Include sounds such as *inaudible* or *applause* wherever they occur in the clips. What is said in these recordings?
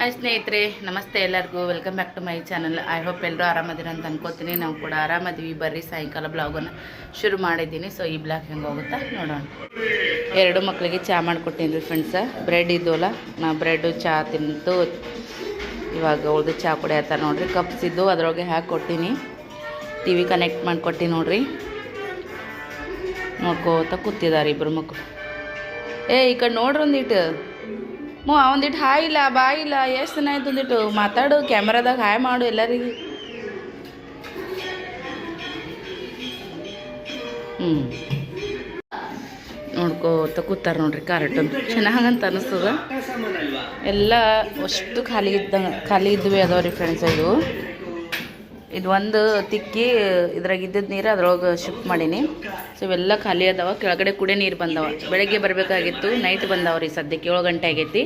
Hi ಸ್ನೇಹಿತರೆ, ನಮಸ್ತೆ ಎಲ್ಲರಿಗೂ. Welcome back to my channel I hope ಎಲ್ಲರೂ ಆರಾಮದಿರ ಅಂತ ಅನ್ಕೋತೀನಿ. ನಾವು ಕೂಡ ಆರಾಮದೀವಿ. ಬರ್ರಿ, ಸಾಯಂಕಾಲ ಬ್ಲಾಗನ್ನು ಶುರು ಮಾಡಿದ್ದೀನಿ. ಸೊ ಈ ಬ್ಲಾಗ್ ಹೆಂಗೆ ಹೋಗುತ್ತಾ ನೋಡೋಣ. ಎರಡು ಮಕ್ಕಳಿಗೆ ಚಹಾ ಮಾಡಿಕೊಟ್ಟೀನಿ ರೀ ಫ್ರೆಂಡ್ಸ ಬ್ರೆಡ್ ಇದ್ದವಲ್ಲ ನಾ ಬ್ರೆಡ್ಡು ಚಹಾ ತಿಂತು ಇವಾಗ ಉಳ್ದು ಚಹಾ ಕುಡಿಯತ್ತ ನೋಡ್ರಿ. ಕಪ್ಸ್ ಇದ್ದು ಅದರೊಳಗೆ ಹಾಕಿ ಟಿ ವಿ ಕನೆಕ್ಟ್ ಮಾಡಿಕೊಟ್ಟಿ ನೋಡ್ರಿ. ನೋಡ್ಕೋತ ಕೂತಿದ್ದಾರೆ ಇಬ್ಬರು ಮಕ್ಕಳು ಏ, ಈ ಕಡೆ ನೋಡ್ರಿ ಒಂದಿಟ್ಟು ಮೋ ಒಂದಿಟ್ಟು ಹಾಯ್ ಇಲ್ಲ, ಬಾಯ್ ಇಲ್ಲ, ಎಷ್ಟು ದಿನ ಆಯ್ತು ಒಂದಿಟ್ಟು ಮಾತಾಡು, ಕ್ಯಾಮ್ರಾದಾಗ ಹಾಯ್ ಮಾಡು ಎಲ್ಲರಿಗೆ. ಹ್ಞೂ ನೋಡ್ಕೋತ ಕೂತಾರ ನೋಡ್ರಿ ಕಾರ್ಟೂನ್ ಚೆನ್ನಾಗಂತ ಅನಿಸ್ತದ. ಎಲ್ಲ ಅಷ್ಟು ಖಾಲಿ ಇದ್ದಂಗೆ, ಖಾಲಿ ಇದ್ವಿ ಅದಾವ ರೀ ಫ್ರೆಂಡ್ಸ್ ಇದು. ಇದು ಒಂದು ತಿಕ್ಕಿ ಇದ್ರಾಗ ಇದ್ದಿದ್ದ ನೀರು ಅದ್ರೊಳಗೆ ಶಿಫ್ಟ್ ಮಾಡೀನಿ. ಸೊ ಇವೆಲ್ಲ ಖಾಲಿ ಅದಾವ. ಕೆಳಗಡೆ ಕುಡಿಯೋ ನೀರು ಬಂದವ. ಬೆಳಗ್ಗೆ ಬರಬೇಕಾಗಿತ್ತು ನೈಟ್ ಬಂದವ ರೀ ಸದ್ಯಕ್ಕೆ. ಏಳು ಗಂಟೆ ಆಗೈತಿ.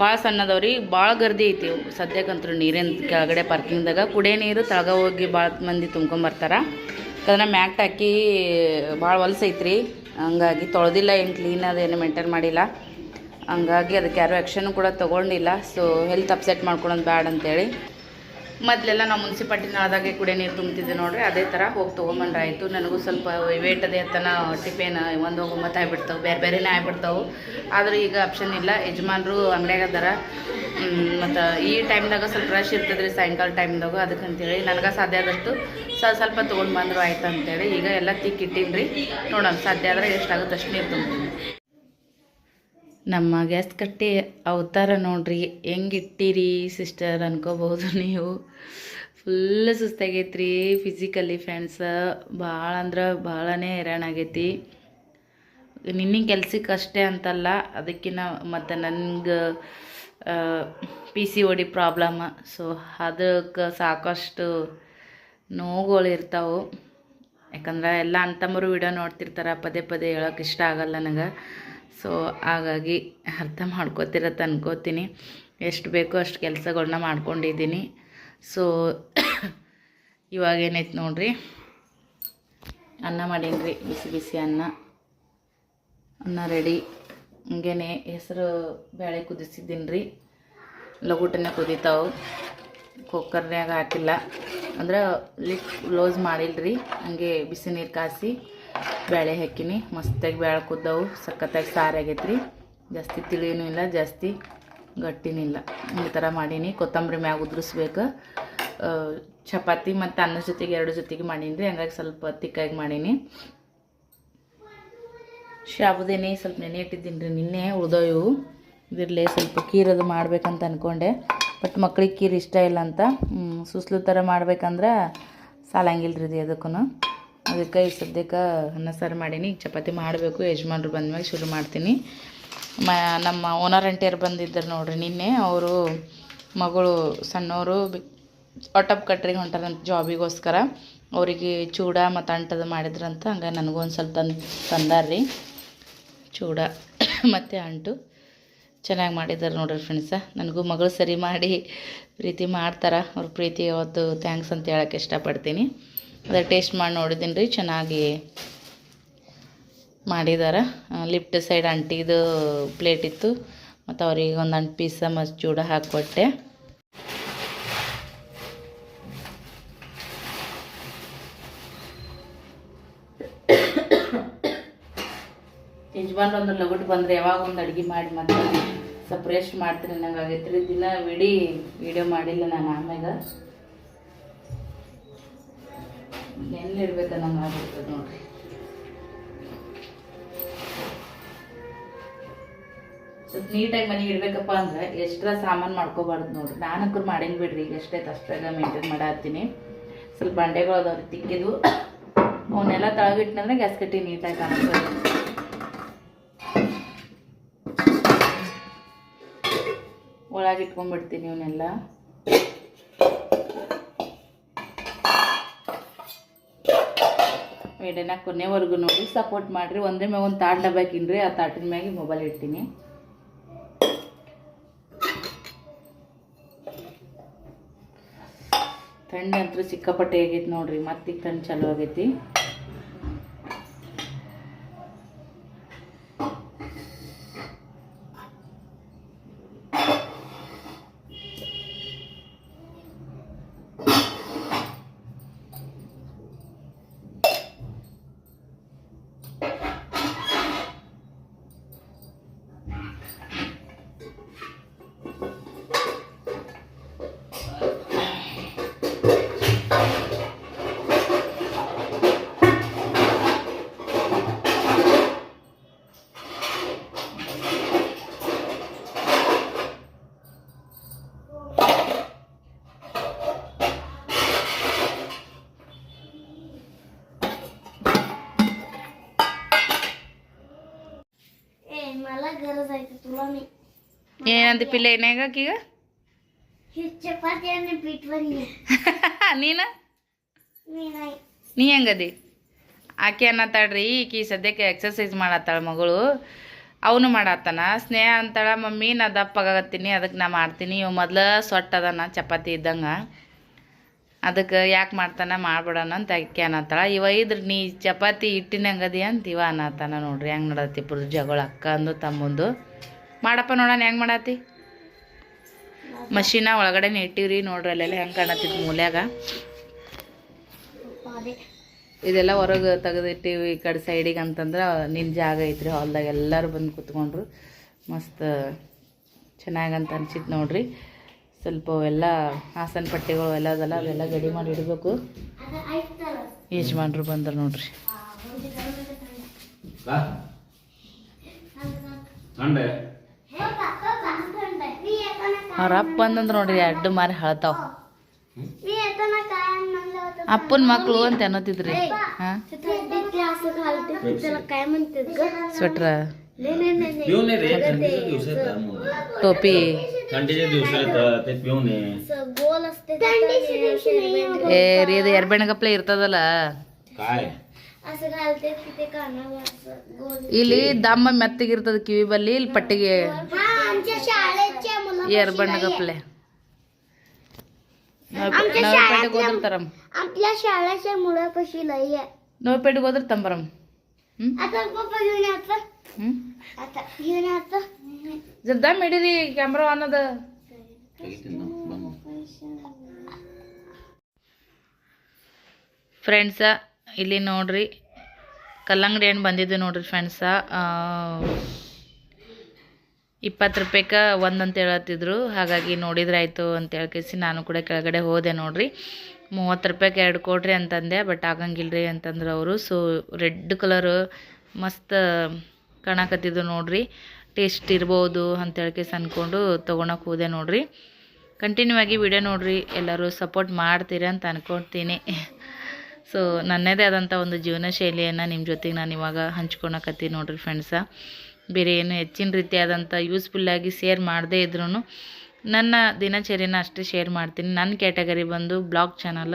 ಭಾಳ ಸಣ್ಣದವ್ರಿ ಭಾಳ ಗರ್ದಿ ಐತಿ. ಸದ್ಯಕ್ಕಂತೂ ನೀರಿನ ಕೆಳಗಡೆ ಪಾರ್ಕಿಂಗ್ದಾಗ ಕುಡಿಯೋ ನೀರು ತಳಗ ಹೋಗಿ ಭಾಳ ಮಂದಿ ತುಂಬ್ಕೊಂಬರ್ತಾರ ಯಾಕಂದ್ರೆ ಮ್ಯಾಟ್ ಹಾಕಿ ಭಾಳ ಹೊಲ್ಸೈತ್ರಿ ಹಂಗಾಗಿ ತೊಳೆದಿಲ್ಲ ಏನು ಕ್ಲೀನ್ ಅದೇನು ಮೇಂಟೈನ್ ಮಾಡಿಲ್ಲ. ಹಂಗಾಗಿ ಅದಕ್ಕೆ ಯಾರು ಆ್ಯಕ್ಷನ್ ಕೂಡ ತೊಗೊಂಡಿಲ್ಲ. ಸೊ ಹೆಲ್ತ್ ಅಪ್ಸೆಟ್ ಮಾಡ್ಕೊಳೋದು ಬ್ಯಾಡ್ ಅಂತೇಳಿ. ಮೊದಲೆಲ್ಲ ನಾವು ಮುನ್ಸಿಪಾಲ್ಟಿನ ಆದಾಗೆ ಕೂಡ ನೀರು ತುಂಬ್ತಿದ್ದೆ ನೋಡ್ರಿ, ಅದೇ ಥರ ಹೋಗಿ ತೊಗೊಂಬಂದ್ರೆ ಆಯಿತು ನನಗೂ ಸ್ವಲ್ಪ ವೇಟ್ ಅದೇ ಅಂತ ಟಿಫೇನ್ ಒಂದು ಒಂಬತ್ತು ಆಗಿಬಿಡ್ತಾವೆ, ಬೇರೆ ಬೇರೆನೇ ಆಗಿಬಿಡ್ತಾವೆ. ಆದರೂ ಈಗ ಆಪ್ಷನ್ ಇಲ್ಲ, ಯಜಮಾನ್ರು ಅಂಗಡಿಯಾಗ ಅದಾರ. ಮತ್ತು ಈ ಟೈಮ್ದಾಗ ಸ್ವಲ್ಪ ರಶ್ ಇರ್ತದೆ ರೀ ಸಾಯಂಕಾಲ ಟೈಮ್ದಾಗ. ಅದಕ್ಕಂತೇಳಿ ನನಗೆ ಸಾಧ್ಯ ಆದಷ್ಟು ಸ್ವಲ್ಪ ತೊಗೊಂಡು ಬಂದರು ಆಯ್ತು ಅಂತೇಳಿ ಈಗ ಎಲ್ಲ ತಿಕ್ಕಿಟ್ಟೀನಿ ರೀ ನೋಡೋಣ, ಸಾಧ್ಯ ಆದ್ರೆ ಎಷ್ಟಾಗುತ್ತೆ ಅಷ್ಟು ನೀರು ತುಂಬ್ತೀನಿ. ನಮ್ಮ ಗ್ಯಾಸ್ ಕಟ್ಟಿ ಅವತಾರ ನೋಡ್ರಿ. ಹೆಂಗಿಟ್ಟಿರಿ ಸಿಸ್ಟರ್ ಅನ್ಕೋಬಹುದು ನೀವು. ಫುಲ್ ಸುಸ್ತಾಗೈತ್ರಿ ಫಿಸಿಕಲಿ ಫ್ರೆಂಡ್ಸ್ ಭಾಳ ಅಂದ್ರೆ ಭಾಳನೇ ಹೈರಾಣ ಆಗೈತಿ. ನಿನ್ನ ಕೆಲ್ಸಕ್ಕೆ ಅಷ್ಟೇ ಅಂತಲ್ಲ ಅದಕ್ಕಿಂತ ಮತ್ತು ನನಗೆ P C O D problem so ಅದಕ್ಕೆ ಸಾಕಷ್ಟು ನೋವುಗಳು ಇರ್ತಾವೆ. ಯಾಕಂದ್ರೆ ಎಲ್ಲ ಅಂತಮ್ಮರು ವಿಡಿಯೋ ನೋಡ್ತಿರ್ತಾರೆ, ಪದೇ ಪದೇ ಹೇಳೋಕೆ ಇಷ್ಟ ಆಗಲ್ಲ ನನಗೆ. ಸೊ ಹಾಗಾಗಿ ಅರ್ಥ ಮಾಡ್ಕೋತಿರತ್ತೆ ಅನ್ಕೋತೀನಿ. ಎಷ್ಟು ಬೇಕೋ ಅಷ್ಟು ಕೆಲಸಗಳನ್ನ ಮಾಡ್ಕೊಂಡಿದ್ದೀನಿ. ಸೊ ಇವಾಗ ಏನೈತೆ ನೋಡ್ರಿ? ಅನ್ನ ಮಾಡೀನಿ ರೀ ಬಿಸಿ ಬಿಸಿ ಅನ್ನ. ಅನ್ನ ರೆಡಿ ಹಂಗೇನೆ ಹೆಸರು ಬೇಳೆ ಕುದಿಸಿದ್ದೀನಿ ರೀ ಲಗೂಟನೆ ಕುದಿತಾವು ಕುಕ್ಕರ್ನಾಗ ಹಾಕಿಲ್ಲ. ಅಂದ್ರೆ ಲಿಕ್ ಕ್ಲೋಸ್ ಮಾಡಿಲ್ಲ ರೀ ಹಂಗೆ ಬಿಸಿ ನೀರು ಕಾಸಿ. ಬೇಳೆ ಹಾಕಿನಿ. ಮಸ್ತಾಗಿ ಬೇಳೆ ಕುದ್ದವು ಸಖತ್ತಾಗಿ ಸಾರಿ ಆಗೈತೆ ರೀ ಜಾಸ್ತಿ ತಿಳಿನೂ ಇಲ್ಲ, ಜಾಸ್ತಿ ಗಟ್ಟಿನೂ ಇಲ್ಲ ಈ ಥರ ಮಾಡೀನಿ. ಕೊತ್ತಂಬರಿ ಮ್ಯಾಗ ಉದುರಿಸ್ಬೇಕು. ಚಪಾತಿ ಮತ್ತು ಅನ್ನ ಜೊತೆಗೆ ಎರಡು ಜೊತೆಗೆ ಮಾಡೀನಿ ರೀ. ಹಂಗಾಗಿ ಸ್ವಲ್ಪ ತಿಕ್ಕಾಗಿ ಮಾಡೀನಿ. ಶಾಬುದೇನೆ ಸ್ವಲ್ಪ ನೆನೆ ಇಟ್ಟಿದ್ದೀನಿ ರೀ. ನಿನ್ನೆ ಉಳ್ದೋಯವು. ಇದ್ರಲ್ಲಿ ಸ್ವಲ್ಪ ಕೀರದು ಮಾಡ್ಬೇಕಂತ ಅಂದ್ಕೊಂಡೆ ಬಟ್ ಮಕ್ಳಿಗೆ ಕೀರು ಇಷ್ಟ ಇಲ್ಲ ಅಂತ. ಸುಸ್ಲು ಥರ ಮಾಡ್ಬೇಕಂದ್ರೆ ಸಾಲಂಗಿಲ್ಲ ರೀ ಅದಕ್ಕೂ ಅದಕ್ಕೆ ಈಗ ಸದ್ಯಕ್ಕೆ ಅನ್ನ ಸಾರು ಮಾಡೀನಿ. ಈಗ ಚಪಾತಿ ಮಾಡಬೇಕು. ಯಜಮಾನ್ರು ಬಂದ್ಮೇಲೆ ಶುರು ಮಾಡ್ತೀನಿ. ಮ, ನಮ್ಮ ಓನರ್ ಅಂಟಿಯರು ಬಂದಿದ್ದರು ನೋಡ್ರಿ ನಿನ್ನೆ. ಅವರು ಮಗಳು ಸಣ್ಣವರು ಒಟ್ಟಪ್ ಕಟ್ರಿಗೆ ಹೊಂಟಾರಂತ ಜಾಬಿಗೋಸ್ಕರ. ಅವರಿಗೆ ಚೂಡ ಮತ್ತು ಅಂಟದ ಮಾಡಿದ್ರಂತ. ಹಂಗೆ ನನಗೂ ಒಂದು ಸ್ವಲ್ಪ ತಂದು, ತಂದಾರ್ರಿ. ಚೂಡ *coughs* ಮತ್ತು ಅಂಟು. ಚೆನ್ನಾಗಿ ಮಾಡಿದ್ದಾರೆ ನೋಡ್ರಿ ಫ್ರೆಂಡ್ಸ ನನಗೂ ಮಗಳು ಸರಿ ಮಾಡಿ ಪ್ರೀತಿ ಮಾಡ್ತಾರೆ. ಅವ್ರ ಪ್ರೀತಿ ಅವತ್ತು ಥ್ಯಾಂಕ್ಸ್ ಅಂತ ಹೇಳೋಕ್ಕೆ ಇಷ್ಟಪಡ್ತೀನಿ. ಅದೇ ಟೇಸ್ಟ್ ಮಾಡಿ ನೋಡಿದ್ದೀನಿ ರೀ ಚೆನ್ನಾಗಿ ಮಾಡಿದ್ದಾರೆ ಲಿಫ್ಟ್ ಸೈಡ್ ಅಂಟಿದು ಪ್ಲೇಟ್ ಇತ್ತು. ಮತ್ತು ಅವ್ರಿಗೆ ಒಂದು ಅಂಟು ಪೀಸ ಚೂಡ ಹಾಕಿಕೊಟ್ಟೆ ಯಜಮಾನ್ರು ಒಂದು ಲಗುಟ್ ಬಂದರೆ ಯಾವಾಗ ಒಂದು ಅಡುಗೆ ಮಾಡಿ ಮತ್ತೆ ರೆಸ್ಟ್ ಮಾಡ್ತೀನಿ ನಂಗೆ ಆಗೈತ್ರಿ. ದಿನ ವಿಡಿ ವಿಡಿಯೋ ಮಾಡಿಲ್ಲ ನಾನು ಆಮ್ಯಾಗ. ಎಲ್ಲಿಡ್ಬೇಕು ನಂಗೆ ಆಗ್ಬಿಡ್ತದೆ ನೋಡ್ರಿ. ಸ್ವಲ್ಪ ನೀಟಾಗಿ ಮನೆಗೆ ಇಡ್ಬೇಕಪ್ಪ ಅಂದ್ರೆ ಎಕ್ಸ್ಟ್ರಾ ಸಾಮಾನು ಮಾಡ್ಕೋಬಾರ್ದು ನೋಡ್ರಿ. ನಾನಂಕರು ಮಾಡೀನಿ ಬಿಡ್ರಿ, ಈಗ ಎಷ್ಟೈತೆ ಅಷ್ಟಾಗ ಮೇಂಟೈನ್ ಮಾಡತ್ತೀನಿ. ಸ್ವಲ್ಪ ಬಂಡೆಗಳು ಅದಾವ್ರಿ ತಿಕ್ಕಿದ್ವು ಅವನ್ನೆಲ್ಲ ತಳಗಿಟ್ಟನಂದ್ರೆ ಗ್ಯಾಸ್ ಕಟ್ಟಿ ನೀಟಾಗಿ ಕಾಣಿಸ್ತದೆ ಒಳಗಿಟ್ಕೊಂಡ್ಬಿಡ್ತೀನಿ ಇವನ್ನೆಲ್ಲ. ವಿಡಿಯೋನ ಕೊನೆವರೆಗೂ ನೋಡಿ ಸಪೋರ್ಟ್ ಮಾಡಿರಿ. ಒಂದೇ ಮ್ಯಾಗ ಒಂದು ತಾಟ್ ಡಬ್ಬಾಕಿನ್ರಿ ಆ ತಾಟಿನ ಮ್ಯಾಗೆ ಮೊಬೈಲ್ ಇಡ್ತೀನಿ. ಥಂಡಿ ಅಂತೂ ಸಿಕ್ಕಾಪಟ್ಟೆ ಆಗೈತಿ ನೋಡ್ರಿ ಮತ್ತೀಗ ಥಂಡಿ ಚಲೋ ಆಗೈತಿ. ಏನಂದಿ ಪಿಲ್ಲೆ ಏನಾಗೀಗ ನೀನ? ನೀ ಹೆಂಗದಿ? ಆಕೆ ಅನ್ನತ್ತಾಳ್ರಿ ಈಕಿ ಸದ್ಯಕ್ಕೆ ಎಕ್ಸರ್ಸೈಸ್ ಮಾಡತ್ತಾಳ ಮಗಳು. ಅವನು ಮಾಡತ್ತಾನ. ಸ್ನೇಹ ಅಂತಾಳ ಮಮ್ಮಿ ನಾ ದಪ್ಪಾಗತ್ತೀನಿ ಅದಕ್ಕೆ ನಾ ಮಾಡ್ತೀನಿ. ಇವ್ ಮೊದ್ಲು ಸೊಟ್ಟ ಅದಾನ ಚಪಾತಿ ಇದ್ದಂಗೆ. ಅದಕ್ಕೆ ಯಾಕೆ ಮಾಡ್ತಾನ? ಮಾಡ್ಬಿಡೋಣ ಅಂತ ಆಕೆ ಅನ್ನತ್ತಾಳ ಇವ ಇದ್ರ ನೀ ಚಪಾತಿ ಹಿಟ್ಟಿನಂಗದಿ ಅಂತ ಇವ ಅನ್ನತ್ತಾನ ನೋಡ್ರಿ. ಹೆಂಗೆ ನಡತ್ತಿ ಇಬ್ಬರು ಜಗಳ ಅಕ್ಕಂದು ತಮ್ಮಂದು. ಮಾಡಪ್ಪ ನೋಡೋಣ, ಹೆಂಗೆ ಮಾಡತ್ತಿ ಮಷೀನ ಒಳಗಡೆ ಇಟ್ಟಿವ್ರಿ ನೋಡ್ರಿ, ಅಲ್ಲೆಲ್ಲ ಹೆಂಗೆ ಕಾಣತ್ತಿತ್ತು ಮೂಲ್ಯಾಗ. ಇದೆಲ್ಲ ಹೊರಗೆ ತೆಗೆದಿಟ್ಟಿವಿ ಈ ಕಡೆ ಸೈಡಿಗೆ ಅಂತಂದ್ರೆ ನಿನ್ನ ಜಾಗ ಐತ್ರಿ ಹಾಲ್ದಾಗ ಎಲ್ಲರೂ ಬಂದು ಕೂತ್ಕೊಂಡ್ರು. ಮಸ್ತ್ ಚೆನ್ನಾಗಂತ ಅನ್ಸಿತ್ತು ನೋಡ್ರಿ. ಸ್ವಲ್ಪ ಅವೆಲ್ಲ ಹಾಸನ ಪಟ್ಟಿಗಳು ಎಲ್ಲ ಅದೆಲ್ಲ ಅವೆಲ್ಲ ಗಡಿ ಮಾಡಿ ಇಡಬೇಕು. ಯಜಮಾನ್ರು ಬಂದ್ರು ನೋಡ್ರಿ. ಅವ್ರ ಅಪ್ಪ ಬಂದಂದ್ರೆ ನೋಡ್ರಿ ಎರಡು ಮಾರಿ ಹೇಳ್ತಾವ. ಅಪ್ಪನ ಮಕ್ಕಳು ಅಂತ ಅನ್ನೋತಿದ್ರಿ ಸ್ವೆಟ್ರ. ಟೋಪಿ. ಏ ರೀ ಅದು ಎರ್ಬೆಣ್ಣಗಪ್ಲೆ ಇರ್ತದಲ್ಲ. असं घालते की ते कानावर असं गोल ಇಲ್ಲಿ ದಮ್ಮ ಮೆತ್ತಗಿರ್ತದ ಕಿವಿ ಬಲ್ಲಿ ಇಲ್ಲಿ ಪಟ್ಟಿಗೆ हा आमच्या शाळेच्या मुलं ಎರ್ಬಣ್ಣಗಪ್ಲೆ ನವಪೇಟೆಗೆ ಹೋದ್ರ ತರಮ್ आपल्या शाळेच्या मुलापाशी लई आहे ನವಪೇಟೆಗೆ ಹೋದ್ರ ತಂಬರಮ್ ಹ್ಞೂ आता पप्पा घेऊन यायचं ಹ್ಞೂ आता घेऊन यायचं ಜರ ದಮ್ ಹಿಡೀರಿ ಕ್ಯಾಮ್ರಾ ಆನ್ ಅದ ಫ್ರೆಂಡ್ಸ ಇಲ್ಲಿ ನೋಡ್ರಿ, ಕಲ್ಲಂಗಡಿ ಹಣ್ಣು ಬಂದಿದ್ದು ನೋಡ್ರಿ ಫ್ರೆಂಡ್ಸ ಇಪ್ಪತ್ತು ರೂಪಾಯಿಗೆ ಒಂದು ಅಂತ ಹೇಳತ್ತಿದ್ರು ಹಾಗಾಗಿ ನೋಡಿದ್ರೆ ಆಯಿತು ಅಂತ ಹೇಳ್ಕೇಸಿ ನಾನು ಕೂಡ ಕೆಳಗಡೆ ಹೋದೆ ನೋಡ್ರಿ. ಮೂವತ್ತು ರೂಪಾಯಿಗೆ ಎರಡು ಕೊಡ್ರಿ ಅಂತಂದೆ ಬಟ್ ಆಗಂಗಿಲ್ರಿ ಅಂತಂದ್ರೆ ಅವರು. ಸೊ ರೆಡ್ ಕಲರ್ ಮಸ್ತ್ ಕಾಣಕತ್ತಿದ್ದು ನೋಡ್ರಿ. ಟೇಸ್ಟ್ ಇರ್ಬೋದು ಅಂತ ಹೇಳ್ಕೇಸಿ ಅಂದ್ಕೊಂಡು ತೊಗೊಳಕ್ಕೆ ಹೋದೆ ನೋಡ್ರಿ. ಕಂಟಿನ್ಯೂ ಆಗಿ ವಿಡಿಯೋ ನೋಡ್ರಿ. ಎಲ್ಲರೂ ಸಪೋರ್ಟ್ ಮಾಡ್ತೀರಿ ಅಂತ ಅನ್ಕೊಳ್ತೀನಿ. ಸೊ ನನ್ನದೇ ಆದಂಥ ಒಂದು ಜೀವನ ಶೈಲಿಯನ್ನು ನಿಮ್ಮ ಜೊತೆಗೆ ನಾನು ಇವಾಗ ಹಂಚ್ಕೊಳಕತ್ತೀನಿ ನೋಡ್ರಿ ಫ್ರೆಂಡ್ಸ ಬೇರೆ ಏನು ಹೆಚ್ಚಿನ ರೀತಿಯಾದಂಥ ಯೂಸ್ಫುಲ್ಲಾಗಿ ಶೇರ್ ಮಾಡದೇ ಇದ್ರೂ ನನ್ನ ದಿನಚರಿನ ಅಷ್ಟೇ ಶೇರ್ ಮಾಡ್ತೀನಿ. ನನ್ನ ಕ್ಯಾಟಗರಿ ಬಂದು ಬ್ಲಾಗ್ ಚಾನಲ್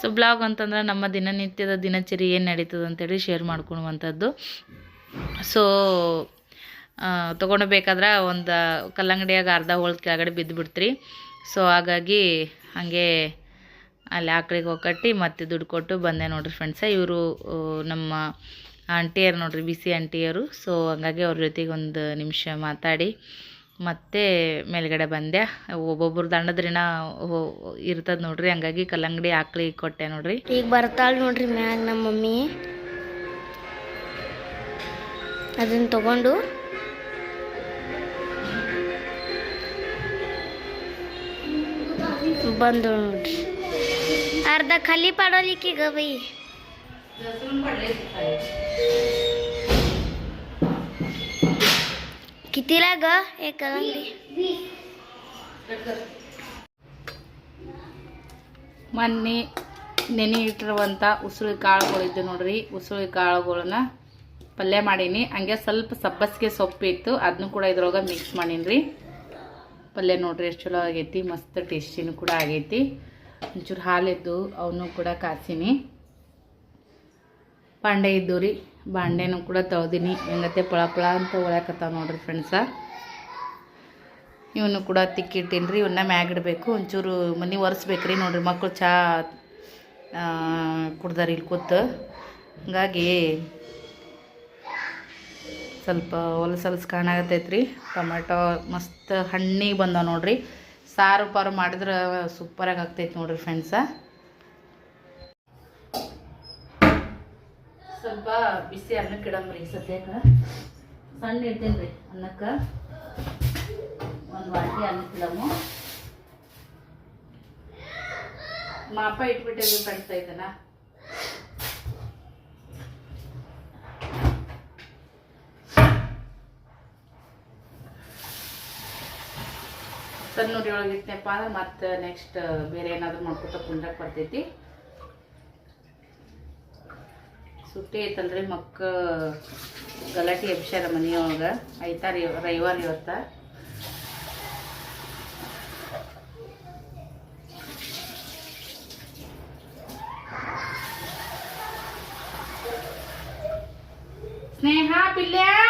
ಸೊ ಬ್ಲಾಗ್ ಅಂತಂದ್ರೆ ನಮ್ಮ ದಿನನಿತ್ಯದ ದಿನಚರಿ ಏನು ನಡೀತದೆ ಅಂತೇಳಿ ಶೇರ್ ಮಾಡ್ಕೊಳುವಂಥದ್ದು ಸೊ ತೊಗೊಂಡ್ಬೇಕಾದ್ರೆ ಒಂದು ಕಲ್ಲಂಗಡಿಯಾಗ ಅರ್ಧ ಹೋಳ್ದ ಕೆಳಗಡೆ ಬಿದ್ದು ಬಿಡ್ತ್ರಿ ಸೊ ಹಾಗಾಗಿ ಹಾಗೆ ಅಲ್ಲಿ ಆಕಳಿಗೆ ಕಟ್ಟಿ ಮತ್ತೆ ದುಡ್ಡು ಕೊಟ್ಟು ಬಂದೆ ನೋಡ್ರಿ ಫ್ರೆಂಡ್ಸ ಇವರು ನಮ್ಮ ಆಂಟಿಯರು ನೋಡ್ರಿ ಬಿಸಿ ಆಂಟಿಯರು ಸೊ ಹಂಗಾಗಿ ಅವ್ರ ಜೊತೆಗೆ ಒಂದು ನಿಮಿಷ ಮಾತಾಡಿ ಮತ್ತೆ ಮೇಲ್ಗಡೆ ಬಂದೆ. ಒಬ್ಬೊಬ್ರು ದಂಡದ್ರಿನ ಇರ್ತದ ನೋಡ್ರಿ. ಹಂಗಾಗಿ ಕಲ್ಲಂಗಡಿ ಆಕಳಿಗೆ ಕೊಟ್ಟೆ ನೋಡ್ರಿ. ಈಗ ಬರ್ತಾಳ ನೋಡ್ರಿ ಮ್ಯಾಗ ನಮ್ಮ ಮಮ್ಮಿ. ಅದನ್ನ ತಗೊಂಡು ಬಂದು ನೋಡ್ರಿ. अर्धा खाली पाडवली की ग बाई कितीला ग एक कलंगडी ಮೊನ್ನೆ ನೆನೆ ಇಟ್ಟಿರುವಂಥ ಉಸುಳಿ ಕಾಳುಗಳಿದ್ದು ನೋಡ್ರಿ ಉಸುಳಿ ಕಾಳುಗಳನ್ನ ಪಲ್ಯ ಮಾಡೀನಿ ಹಂಗೆ ಸ್ವಲ್ಪ ಸಬ್ಬಸಿಗೆ ಸೊಪ್ಪು ಇತ್ತು ಅದನ್ನು ಕೂಡ ಇದ್ರೊಳಗೆ ಮಿಕ್ಸ್ ಮಾಡೀನಿ ರೀ ಪಲ್ಯ ನೋಡ್ರಿ ಎಷ್ಟು ಚಲೋ ಆಗೈತಿ ಮಸ್ತ್ ಟೇಸ್ಟಿನೂ ಕೂಡ ಆಗೈತಿ ಒಂಚೂರು ಹಾಲಿದ್ದು ಅವನು ಕೂಡ ಕಾಸಿನಿ. ಬಾಂಡೆ ಇದ್ದು ರೀ ಬಾಂಡೆನೂ ಕೂಡ ತೊಳ್ದೀನಿ. ಹೆಂಗತ್ತೆ ಪಳ ಪಳ ಅಂತ ಒಳಕತ್ತಾವ ನೋಡ್ರಿ ಫ್ರೆಂಡ್ಸ ಇವನು ಕೂಡ ತಿಕ್ಕಿಟ್ಟೀನಿ ರೀ, ಇವನ್ನ ಮ್ಯಾಗಿಡಬೇಕು ಒಂಚೂರು ಮನೆ ಒರೆಸ್ಬೇಕು ರೀ ನೋಡ್ರಿ ಮಕ್ಕಳು ಚಾ ಕುಡ್ದಾರ ಇಲ್ಲಿ ಕೂತು. ಹಂಗಾಗಿ ಸ್ವಲ್ಪ ಹೊಲಸಲ್ಸ್ ಹೊಲಸು ಕಾಣಾಗತ್ತೈತೆ ರೀ ಟೊಮೆಟೊ ಮಸ್ತ್ ಹಣ್ಣಿಗೆ ಬಂದಾವ ನೋಡ್ರಿ. ಸಾರು ಪಾರು ಮಾಡಿದ್ರೆ ಸೂಪರಾಗಿ ಆಗ್ತೈತೆ ನೋಡ್ರಿ ಫ್ರೆಂಡ್ಸ ಸ್ವಲ್ಪ ಬಿಸಿ ಅನ್ನಕ್ಕೆ ಇಡಂಬ್ರಿ ಸದ್ಯಕ್ಕೆ ಸಣ್ಣ ಇಡ್ತೀನಿ ರೀ ಅನ್ನಕ್ಕೆ. ಒಂದು ವಾಟಿ ಅನ್ನಕ್ಕೆ ಇಡಮು ಮಾಪ ಇಟ್ಬಿಟ್ಟೇವಿ ಫ್ರೆಂಡ್ಸ್ ಇದನ್ನ. ಸಣ್ಣ ಒಳಗೆ ಇಟ್ನಪ್ಪ ಅಂದ್ರೆ ಮತ್ತೆ ನೆಕ್ಸ್ಟ್ ಬೇರೆ ಏನಾದರೂ ಮಾಡ್ಕೊತ ಕುಂಡಕ್ಕೆ ಬರ್ತೈತಿ. ಸುಟ್ಟಿ ಐತಂದ್ರೆ ಮಕ್ಕ ಗಲಾಟೆ ಎಬ್ಸ್ಯಾರ ಮನೆಯೊಳಗೆ. ಐತಾ ರೀ ರವಿವಾರ ಇವತ್ತ. ಸ್ನೇಹ, ಪಿಲ್ಯಾ!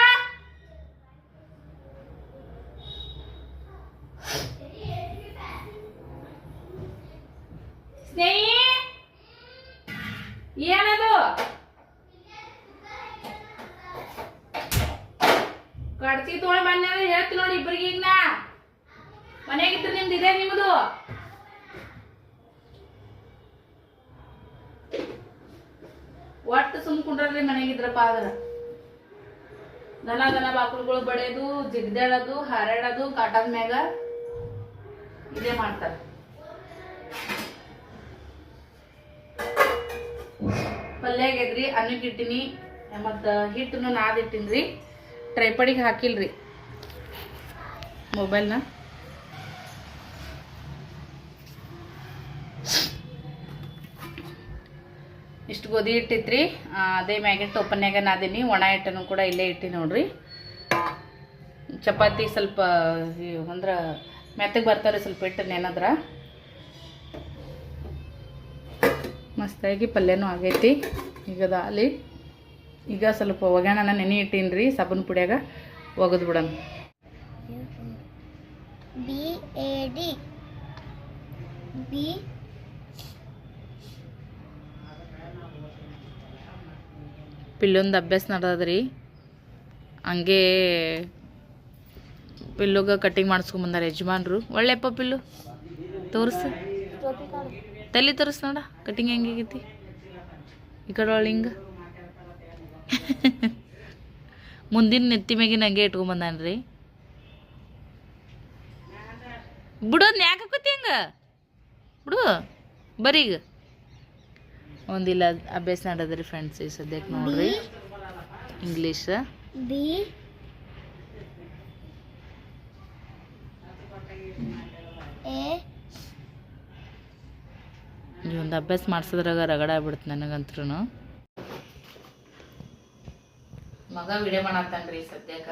ಏನದು? ಕಡ್ತಿ ತೋಳ ಬಂದ ಹೇಳ್ತಿ ನೋಡಿ ಇಬ್ರಿಗೆ ಈಗ ನಾ. ಮನೆಯಾಗಿತ್ತು ನಿಮ್ದು ಇದೆ ನಿಮ್ದು. ಒಟ್ಟು ಸುಮ್ ಕುಂಡ್ರಿ ಮನೆಗಿದ್ರಪ್ಪ ಆದ್ರ. ದನ ದನ ಬಾಕುಳುಗಳು ಬಡಿಯೋದು ಜಿಗ್ದಾಡೋದು, ಹರಡೋದು ಕಾಟದ ಮ್ಯಾಗ ಇದೇ ಮಾಡ್ತಾರ. ಪಲ್ಯ ಆಗೈತ್ರಿ ಅನ್ನಕ್ಕೆ ಇಟ್ಟಿನಿ. ಮತ್ತು ಹಿಟ್ಟನ್ನು ರೀ ಟ್ರೈಪಡಿಗೆ ಹಾಕಿಲ್ರಿ. ಮೊಬೈಲ್ನ ಇಷ್ಟು ಗೋಧಿ ಇಟ್ಟಿತ್ರಿ ಅದೇ ಮ್ಯಾಗಿನ ಟೋಪನ್ಯಾಗ ನಾದಿನಿ. ಒಣ ಹಿಟ್ಟನ್ನು ಕೂಡ ಇಲ್ಲೇ ಇಟ್ಟಿ ನೋಡ್ರಿ. ಚಪಾತಿ ಸ್ವಲ್ಪ ಅಂದ್ರೆ ಮೆತ್ತಗೆ ಬರ್ತಾರೆ ಸ್ವಲ್ಪ ಹಿಟ್ಟು ನೆನದ್ರ ಮಸ್ತಾಗಿ ಪಲ್ಯನೂ ಆಗೈತಿ. ಈಗ ಅಲ್ಲಿ ಈಗ ಸ್ವಲ್ಪ ಒಗ್ಯಾಣನ ನೆನೆ ಇಟ್ಟೀನಿ ರೀ ಸಾಬೂನು ಪುಡಿಯಾಗ ಒಗದು ಬಿಡೋಣ. ಬಿ ಎ ಡಿ ಬಿ ಪಿಲ್ಲೊಂದು ಅಭ್ಯಾಸ ನಡೆದದ್ರಿ. ಹಂಗೆ ಪಿಲ್ಲುಗ ಕಟಿಂಗ್ ಮಾಡಿಸ್ಕೊಂಬಂದಾರ ಯಜಮಾನ್ರು. ಒಳ್ಳೆಪ್ಪ ಪಿಲ್ಲು. ತೋರಿಸು. ತಲೆ ತರಿಸ್ ನೋಡ ಕಟಿಂಗ್ ಹೆಂಗಾಗೈತಿ? ಈ ಕಡೆ ಒಳ ಹಿಂಗೆ. ಮುಂದಿನ ನೆತ್ತಿ ಮ್ಯಾಗಿನ ಹಂಗೆ ಇಟ್ಕೊಂಬಂದಾನ್ರಿ. ಬಿಡೋದ್ ಯಾಕೆ ಹಾಕೋತಿ ಹಂಗೆ? ಬಿಡು ಬರೀಗ ಒಂದಿಲ್ಲ ಅಭ್ಯಾಸ ನಡೆದ್ರಿ ಫ್ರೆಂಡ್ಸ್ ಈ ಸದ್ಯಕ್ಕೆ ನೋಡ್ರಿ. ಇಂಗ್ಲೀಷ್ ಬಿ ಎ ಈ ಒಂದು ಅಭ್ಯಾಸ ಮಾಡಿಸಿದ್ರಾಗ ರಗಡ ಆಗ್ಬಿಡ್ತು ನನಗಂತೂ ಮಗ ವಿಡಿಯೋ ಮಾಡತ್ತಾನ್ರಿ ಸದ್ಯಕ್ಕ.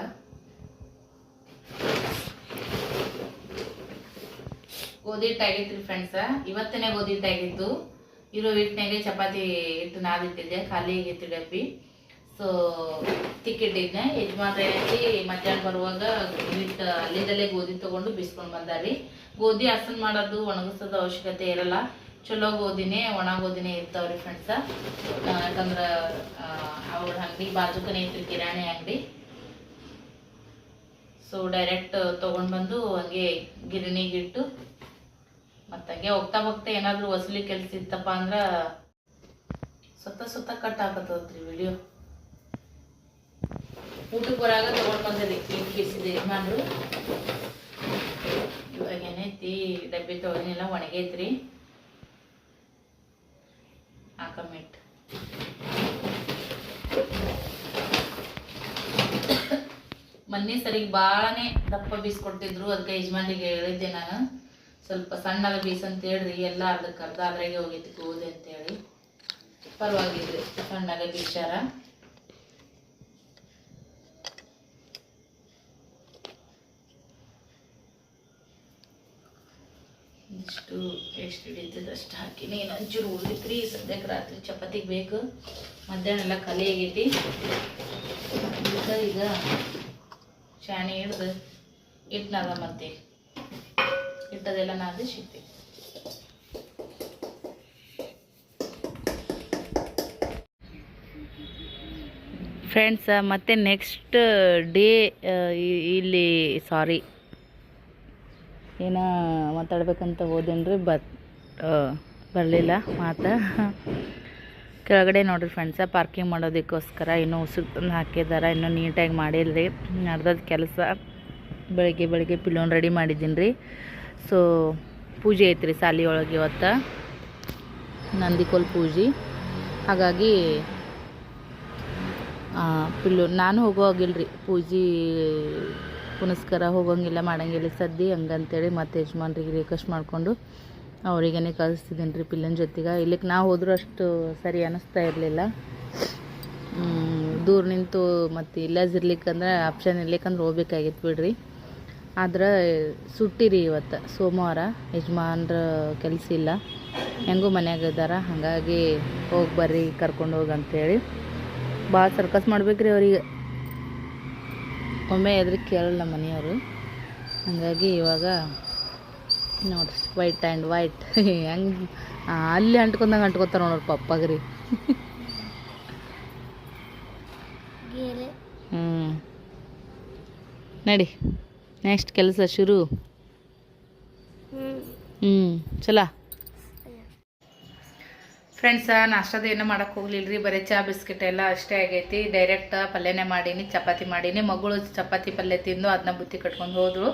ಗೋಧಿ ಹಿಟ್ಟು ಆಗಿತ್ತು ಫ್ರೆಂಡ್ಸ ಇವತ್ತನೇ ಗೋಧಿ ಹಿಟ್ಟು ಆಗಿತ್ತು. ಇರೋ ಹಿಟ್ಟಿನಾಗೆ ಚಪಾತಿ ಹಿಟ್ಟು ನಾದಿಟ್ಟಿದ್ದೆ ಖಾಲಿ ಆಗಿತ್ತು ಡಬ್ಬಿ. ಸೊ ತಿಕ್ಕಿಟ್ಟಿದ್ದೆ ಯಜಮಾನ್ರೆ ಮಧ್ಯಾಹ್ನ ಬರುವಾಗ ಹಿಟ್ಟು ಅಲ್ಲಿದಲ್ಲೇ ಗೋಧಿ ತಗೊಂಡು ಬಿಸ್ಕೊಂಡು ಬಂದಾರಿ ಗೋಧಿ ಹಸನ್ ಮಾಡೋದು ಒಣಗಿಸೋದು ಅವಶ್ಯಕತೆ ಇರಲ್ಲ. ಚಲೋ ಗೋಧಿನೇ ಒಣ ಗೋಧಿನೇ ಇರ್ತಾವ್ರಿ ಫ್ರೆಂಡ್ಸ ಯಾಕಂದ್ರೆ ಅವ್ರ ಅಂಗಡಿ ಬಾಜುಕನೇ ಐತ್ರಿ ಕಿರಾಣಿ ಅಂಗಡಿ. ಸೊ ಡೈರೆಕ್ಟ್ ತೊಗೊಂಡು ಬಂದು ಹಂಗೆ ಗಿರಣಿಗಿಟ್ಟು ಮತ್ತು ಹಂಗೆ ಹೋಗ್ತಾ ಹೋಗ್ತಾ ಏನಾದರೂ ವಸೂಲಿ ಕೆಲಸ ಇತ್ತಪ್ಪ ಅಂದ್ರೆ ಸುತ್ತ ಸುತ್ತ ಕಟ್ ಹಾಕತ್ತದ್ರಿ ವಿಡಿಯೋ ಊಟಕ್ಕೆ ಬರಾಗ ತೊಗೊಂಡು ಬಂದಿರಿ ಈಗ ಕಿಸಿದೆ ಯಜಮಾನ್ರು. ಇವಾಗ ಏನೈತಿ ಡಬ್ಬಿ ತೊಗೊಂಡಿಲ್ಲ ಒಣಗೈತ್ರಿ. ಹಾಕಮ್ಮಿಟ್ಟು ಮೊನ್ನೆ ಸರಿಗೆ ಭಾಳನೇ ದಪ್ಪ ಬೀಸ್ ಕೊಡ್ತಿದ್ರು ಅದಕ್ಕೆ ಯಜಮಾನಿಗೆ ಹೇಳಿದ್ದೆ ನಾನು. ಸ್ವಲ್ಪ ಸಣ್ಣದ ಬೀಸ್ ಅಂತ ಹೇಳ್ರಿ ಎಲ್ಲ ಅರ್ಧಕ್ಕೆ ಅರ್ಧ ಅದ್ರಾಗೆ ಹೋಗೈತಿ, ಗೋಧಿ ಅಂತೇಳಿ. ಪರವಾಗಿದ್ರಿ ಸಣ್ಣದ ಬೀಸಾರ ಇಷ್ಟು ಎಷ್ಟು ಹಿಡಿತದ ಅಷ್ಟು ಹಾಕಿನಿ. ಇನ್ನು ಒಂಚೂರು ಉಳಿದ್ರಿ ಸದ್ಯಕ್ಕೆ ರಾತ್ರಿ ಚಪಾತಿಗೆ ಬೇಕು. ಮಧ್ಯಾಹ್ನ ಎಲ್ಲ ಕಲೆ ಆಗೈತಿ. ಅದಕ್ಕೆ ಈಗ ಚಾಣಿ ಹಿಡ್ದು ಇಟ್ಟನಲ್ಲ ಮತ್ತೆ ಹಿಟ್ಟದೆಲ್ಲ ನಾದಿ ಸಿಗ್ತಿ ಫ್ರೆಂಡ್ಸ್ ಮತ್ತೆ ನೆಕ್ಸ್ಟ್ ಡೇ ಇಲ್ಲಿ ಸಾರಿ ಏನೋ ಮಾತಾಡ್ಬೇಕಂತ ಹೋದೇನ್ರಿ ಬಟ್ ಬರಲಿಲ್ಲ ಮಾತು. ಕೆಳಗಡೆ ನೋಡಿರಿ ಫ್ರೆಂಡ್ಸ ಪಾರ್ಕಿಂಗ್ ಮಾಡೋದಕ್ಕೋಸ್ಕರ ಇನ್ನೂ ಉಸುಕ್ ತಂದು ಹಾಕಿದ್ದಾರೆ ಇನ್ನೂ ನೀಟಾಗಿ ಮಾಡಿಲ್ರಿ. ಅರ್ಧದ ಕೆಲಸ. ಬೆಳಿಗ್ಗೆ ಬೆಳಿಗ್ಗೆ ಪಿಲೋನ್ ರೆಡಿ ಮಾಡಿದ್ದೀನಿ ರೀ ಸೊ ಪೂಜೆ ಐತ್ರಿ ಒಳಗೆ ಇವತ್ತು. ನಂದಿಕೋಲ್ ಪೂಜೆ. ಹಾಗಾಗಿ ಪಿಲ್ಲು ನಾನು ಹೋಗೋ ಹೋಗಿಲ್ರಿ. ಪೂಜೆ ಪುನಸ್ಕಾರ ಹೋಗೋಂಗಿಲ್ಲ, ಮಾಡಂಗಿಲ್ಲ. ಸದ್ದಿ ಹಂಗಂತೇಳಿ ಮತ್ತೆ ಯಜಮಾನ್ರಿಗೆ ರಿಕ್ವೆಸ್ಟ್ ಮಾಡಿಕೊಂಡು ಅವರಿಗೇನೆ ಕಳಿಸ್ತಿದ್ದೀನಿ ರೀ ಪಿಲ್ಲನ್ ಜೊತೆಗೆ. ಇಲ್ಲಿಗೆ ನಾವು ಹೋದರೂ ಅಷ್ಟು ಸರಿ ಅನ್ನಿಸ್ತಾ ಇರಲಿಲ್ಲ. ದೂರ ನಿಂತು ಮತ್ತು ಇಲ್ಲದಿರ್ಲಿಕ್ಕಂದ್ರೆ ಆಪ್ಷನ್ ಇರ್ಲಿಕ್ಕಂದ್ರೆ ಹೋಗ್ಬೇಕಾಗಿತ್ತು ಬಿಡ್ರಿ. ಆದ್ರೆ ಸುಟ್ಟಿರಿ ಇವತ್ತು, ಸೋಮವಾರ ಯಜಮಾನ್ರ ಕೆಲಸ ಇಲ್ಲ. ಹೆಂಗೂ ಮನ್ಯಾಗ ಇದ್ದಾರ ಹಾಗಾಗಿ ಹೋಗಿ ಬರ್ರಿ, ಕರ್ಕೊಂಡು ಹೋಗಂತೇಳಿ ಭಾಳ ಸರ್ಕಸ್ ಮಾಡ್ಬೇಕ್ರಿ ಅವ್ರಿಗೆ. ಒಮ್ಮೆ ಎದ್ರಿಗೆ ಕೇಳಲ್ಲ ನಮ್ಮ ಮನೆಯವರು. ಹಾಗಾಗಿ ಇವಾಗ ನೋಡ್ರಿ ವೈಟ್ ಆ್ಯಂಡ್ ವೈಟ್ ಹೆಂಗೆ ಅಲ್ಲಿ ಅಂಟ್ಕೊಂಡಂಗೆ ಅಂಟ್ಕೊತಾರೆ ನೋಡ್ರಿ ಪಪ್ಪಾಗ್ರಿ. *laughs* ಗೆರೆ. ಹ್ಞೂ ನಡಿ ನೆಕ್ಸ್ಟ್ ಕೆಲಸ ಶುರು. ಹ್ಞೂ ಚಲೋ. ಫ್ರೆಂಡ್ಸ ನಾಷ್ಟದ ಏನು ಮಾಡಕ್ಕೆ ಹೋಗ್ಲಿಲ್ಲ ರೀ ಬರೀ ಚಹಾ ಬಿಸ್ಕೆಟ್ ಎಲ್ಲ ಅಷ್ಟೇ ಆಗೈತಿ. ಡೈರೆಕ್ಟ್ ಪಲ್ಯನೇ ಮಾಡೀನಿ, ಚಪಾತಿ ಮಾಡೀನಿ. ಮಗಳು ಚಪಾತಿ ಪಲ್ಯ ತಿಂದು ಅದನ್ನ ಬುತ್ತಿ ಕಟ್ಕೊಂಡು ಹೋದ್ರು.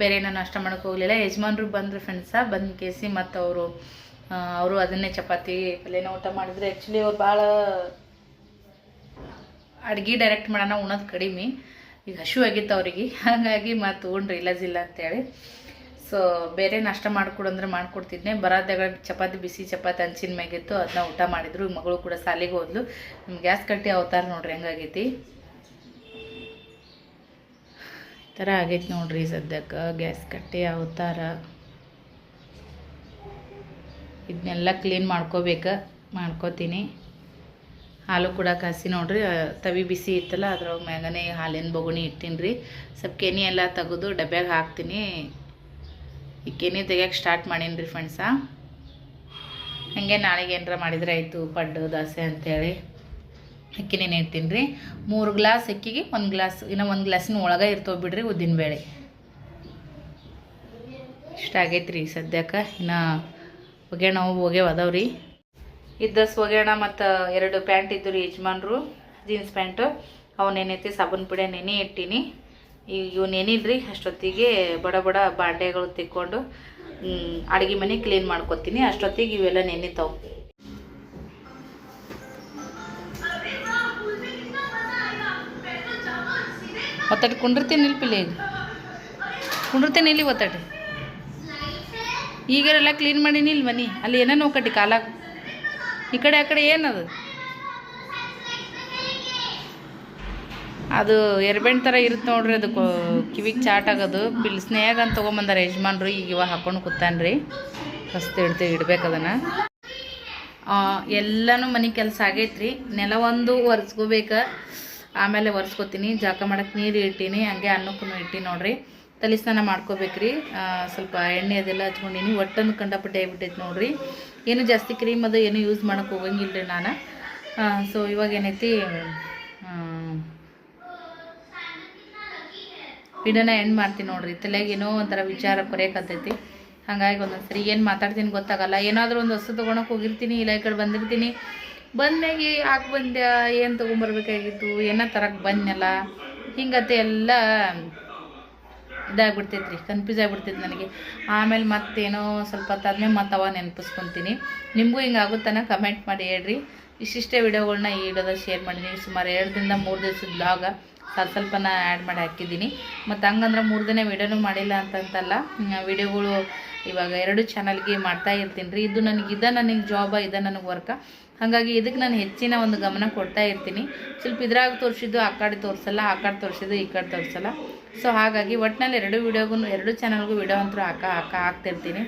ಬೇರೆ ಏನೋ ನಾಷ್ಟ ಮಾಡೋಕ್ಕೆ ಹೋಗಲಿಲ್ಲ. ಯಜಮಾನ್ರು ಬಂದರು ಫ್ರೆಂಡ್ಸ ಬಂದು ಕೇಸಿ ಮತ್ತು ಅವರು ಅವರು ಅದನ್ನೇ ಚಪಾತಿ ಪಲ್ಯನ ಊಟ ಮಾಡಿದ್ರು. ಆ್ಯಕ್ಚುಲಿ ಅವ್ರು ಭಾಳ ಅಡ್ಗೆ ಡೈರೆಕ್ಟ್ ಮಾಡೋಣ, ಉಣೋದು ಕಡಿಮೆ. ಈಗ ಹಶು ಆಗಿತ್ತು ಅವ್ರಿಗೆ. ಹಾಗಾಗಿ ಮತ್ತು ಉಂಡ್ರಿ ಇಲ್ಲಜಿಲ್ಲ ಅಂತೇಳಿ. ಸೊ ಬೇರೆ ನಾಷ್ಟ ಮಾಡಿಕೊಡು ಅಂದರೆ ಮಾಡಿಕೊಡ್ತಿದ್ದೆ ಬರೋದಾಗ ಚಪಾತಿ, ಬಿಸಿ ಚಪಾತಿ ಹಂಚಿನ ಮ್ಯಾಗಿತ್ತು ಅದನ್ನ ಊಟ ಮಾಡಿದ್ರು. ಮಗಳು ಕೂಡ ಸಾಲಿಗೆ ಹೋದ್ಲು. ಗ್ಯಾಸ್ ಕಟ್ಟಿ ಅವತಾರ ನೋಡ್ರಿ, ಹೆಂಗಾಗೈತಿ? ಈ ಥರ ಆಗೈತೆ ನೋಡ್ರಿ ಸದ್ಯಕ್ಕೆ. ಗ್ಯಾಸ್ ಕಟ್ಟಿ, ಅವತಾರ. ಇದನ್ನೆಲ್ಲ ಕ್ಲೀನ್ ಮಾಡ್ಕೋಬೇಕು. ಮಾಡ್ಕೋತೀನಿ. ಹಾಲು ಕೂಡ ಕಾಸಿ ನೋಡ್ರಿ. ತವಿ ಬಿಸಿ ಇತ್ತಲ್ಲ ಅದ್ರ ಮ್ಯಾಗನೇ ಹಾಲಿನ ಬೊಗುಣಿ ಇಟ್ಟಿನಿ ರೀ ಸ್ವಲ್ಪ ಕೆನೆ ಎಲ್ಲ ತೆಗೆದು ಡಬ್ಯಾಗ ಹಾಕ್ತೀನಿ. ಈ ತೆಗಿಯೋಕೆ ಸ್ಟಾರ್ಟ್ ಮಾಡೀನಿ ರೀ ಫ್ರೆಂಡ್ಸ ಹಾಗೆ ನಾಳೆಗೆ ಏನಾರ ಮಾಡಿದರೆ ಆಯಿತು, ಪಡ್ಡು, ದೋಸೆ ಅಂತೇಳಿ. ಅಕ್ಕಿನೇ ಇಡ್ತೀನಿ ರೀ ಮೂರು ಗ್ಲಾಸ್ ಅಕ್ಕಿಗೆ ಒಂದು ಗ್ಲಾಸ್ ಇನ್ನು ಒಂದು ಗ್ಲಾಸಿನ ಒಳಗೆ ಇರ್ತವೆ ಬಿಡ್ರಿ ಉದ್ದಿನಬೇಳೆ ಇಷ್ಟ ಆಗೈತೆ ರೀ ಸದ್ಯಕ್ಕೆ. ಇನ್ನು ಒಗ್ಯಾಣ ಹೋಗ್ಯಾವ ಅದಾವ್ರಿ. ಇದ್ದಸ್ ಒಗೆಣ ಮತ್ತು ಎರಡು ಪ್ಯಾಂಟ್ ಇದ್ದು ರೀ ಯಜಮಾನ್ರು ಜೀನ್ಸ್ ಪ್ಯಾಂಟು ಅವನೇನೈತಿ ಸಾಬೂನು ಪುಡಿ ನೆನೆ ಇಟ್ಟೀನಿ. ಈಗ ಇವು ನೆನಿಲ್ರಿ ಅಷ್ಟೊತ್ತಿಗೆ ಬಡ ಬಡ ಬಾಂಡೆಗಳು ತಿಕ್ಕೊಂಡು ಅಡುಗೆ ಮನೆ ಕ್ಲೀನ್ ಮಾಡ್ಕೊತೀನಿ. ಅಷ್ಟೊತ್ತಿಗೆ ಇವೆಲ್ಲ ನೆನಿತಾವು ಒತ್ತಡಿ ಕುಂಡಿರ್ತೀನಿ ನಿಲ್ಪಿಲ್ಲ ಈಗ ಕುಂಡಿರ್ತೀನಿ ಇಲ್ಲಿ ಒತ್ತಡಿ ಈಗರೆಲ್ಲ ಕ್ಲೀನ್ ಮಾಡೀನಿ ಇಲ್ಲಿ ಮನೆ ಅಲ್ಲಿ ಏನೇನೋ ಕಟ್ಟಿ ಕಾಲಾಗ ಈ ಕಡೆ, ಆ ಕಡೆ ಏನದು? ಅದು ಎರ್ಬೆಂಡ್ ಥರ ಇರುತ್ತೆ ನೋಡ್ರಿ ಅದು ಕಿವಿಗೆ ಚಾಟ್ ಆಗೋದು. ಬಿಲ್ ಸ್ನೇಹಾಗ ಅಂತ ತೊಗೊಂಬಂದಾರ ಯಜಮಾನ್ರು, ಈಗ ಇವಾಗ ಹಾಕೊಂಡು ಕೂತಾನ್ರಿ. ಫಸ್ಟ್ ಇಡ್ತೀವಿ, ಇಡ್ಬೇಕು ಅದನ್ನು. ಎಲ್ಲನೂ ಮನೆ ಕೆಲಸ ಆಗೈತ್ರಿ. ನೆಲ ಒಂದು ಒರೆಸ್ಕೋಬೇಕು. ಆಮೇಲೆ ಒರೆಸ್ಕೋತೀನಿ. ಜಾಕ ಮಾಡಕ್ಕೆ ನೀರು ಇಟ್ಟೀನಿ, ಹಂಗೆ ಅನ್ನಕ್ಕೂ ಇಟ್ಟೀನಿ ನೋಡ್ರಿ. ತಲೆ ಸ್ನಾನ ಮಾಡ್ಕೋಬೇಕ್ರಿ. ಸ್ವಲ್ಪ ಎಣ್ಣೆ ಅದೆಲ್ಲ ಹಚ್ಕೊಂಡೀನಿ. ಒಟ್ಟನ್ನು ಕಂಡಪಟ್ಟೆ ಆಗ್ಬಿಟ್ಟೈತೆ ನೋಡ್ರಿ. ಏನು ಜಾಸ್ತಿ ಕ್ರೀಮ್ ಅದು ಏನು ಯೂಸ್ ಮಾಡೋಕೆ ಹೋಗಂಗಿಲ್ಲ ರೀ ನಾನು ಸೊ ಇವಾಗ ಏನೈತಿ ವಿಡಿಯೋನ ಎಂಡ್ ಮಾಡ್ತೀನಿ ನೋಡ್ರಿ. ತಲೆಗೆ ಏನೋ ಒಂಥರ ವಿಚಾರ ಕೊರೆಯಕತ್ತೈತಿ ಹಾಗಾಗಿ ಒಂದೊಂದು ಸರಿ ಏನು ಮಾತಾಡ್ತೀನಿ ಗೊತ್ತಾಗಲ್ಲ. ಏನಾದರೂ ಒಂದು ವಸ್ತು ತೊಗೊಳಕ್ಕೆ ಹೋಗಿರ್ತೀನಿ, ಇಲ್ಲ ಈ ಕಡೆ ಬಂದಿರ್ತೀನಿ. ಬಂದ್ಮ್ಯಾಗೆ ಯಾಕೆ ಬಂದೆ ಏನು ತೊಗೊಂಬರ್ಬೇಕಾಗಿತ್ತು, ಏನೋ ತರಕ್ಕೆ ಬಂದ್ನಲ್ಲ. ಹಿಂಗತ್ತೆ ಎಲ್ಲ ಇದಾಗ್ಬಿಡ್ತೈತೆ ರೀ ಕನ್ಫ್ಯೂಸ್ ಆಗಿಬಿಡ್ತೈತೆ ನನಗೆ. ಆಮೇಲೆ ಮತ್ತೇನೋ ಸ್ವಲ್ಪ ಹೊತ್ತಾದ್ಮೇಲೆ ಮತ್ತೆ ಅವ ನೆನಪಿಸ್ಕೊತೀನಿ. ನಿಮಗೂ ಹಿಂಗೆ ಆಗುತ್ತಾನೆ ಕಮೆಂಟ್ ಮಾಡಿ ಹೇಳ್ರಿ. ಇಷ್ಟಿಷ್ಟೇ ವಿಡಿಯೋಗಳನ್ನ ಈ ವಿಡಿಯೋದಾಗ ಶೇರ್ ಮಾಡಿದ್ದೀನಿ ಸುಮಾರು ಎರಡರಿಂದ ಮೂರು ದಿವಸದ ಬ್ಲಾಗ ಸ್ವಲ್ಪ ಸ್ವಲ್ಪನ ಆ್ಯಡ್ ಮಾಡಿ ಹಾಕಿದ್ದೀನಿ. ಮತ್ತು ಹಂಗಂದ್ರೆ ಮೂರು ದಿನ ವೀಡಿಯೋನೂ ಮಾಡಿಲ್ಲ ಅಂತಂತಲ್ಲ ವೀಡಿಯೋಗಳು ಇವಾಗ ಎರಡು ಚಾನಲ್ಗೆ ಮಾಡ್ತಾ ಇರ್ತೀನಿ ರೀ. ಇದು ನನಗೆ, ಇದ ನನಗೆ ಜಾಬ ಇದ ನನಗೆ ವರ್ಕ ಹಾಗಾಗಿ ಇದಕ್ಕೆ ನಾನು ಹೆಚ್ಚಿನ ಒಂದು ಗಮನ ಕೊಡ್ತಾ ಇರ್ತೀನಿ. ಸ್ವಲ್ಪ ಇದ್ರಾಗ ತೋರಿಸಿದ್ದು ಆ ಕಡೆ ತೋರಿಸಲ್ಲ, ಆ ಕಡೆ ತೋರಿಸಿದ್ದು ಈ ಕಡೆ ತೋರಿಸಲ್ಲ. ಸೊ ಹಾಗಾಗಿ ಒಟ್ಟಿನಲ್ಲಿ ಎರಡು ವೀಡಿಯೋಗೂ ಎರಡು ಚಾನಲ್ಗೂ ವೀಡಿಯೋ ಅಂತೂ ಹಾಕ ಹಾಕ, ಹಾಕ್ತಿರ್ತೀನಿ.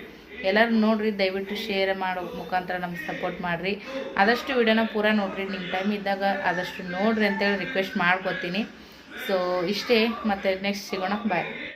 ಎಲ್ಲರೂ ನೋಡಿರಿ, ದಯವಿಟ್ಟು ಶೇರ್ ಮಾಡೋ ಮುಖಾಂತರ ನಮ್ಗೆ ಸಪೋರ್ಟ್ ಮಾಡಿರಿ. ಆದಷ್ಟು ವಿಡಿಯೋನ ಪೂರ ನೋಡಿರಿ. ನಿಮ್ಮ ಟೈಮ್ ಇದ್ದಾಗ ಆದಷ್ಟು ನೋಡಿರಿ ಅಂತೇಳಿ ರಿಕ್ವೆಸ್ಟ್ ಮಾಡ್ಕೊತೀನಿ. ಸೊ ಇಷ್ಟೇ. ಮತ್ತೆ ನೆಕ್ಸ್ಟ್ ಸಿಗೋಣ. ಬಾಯ್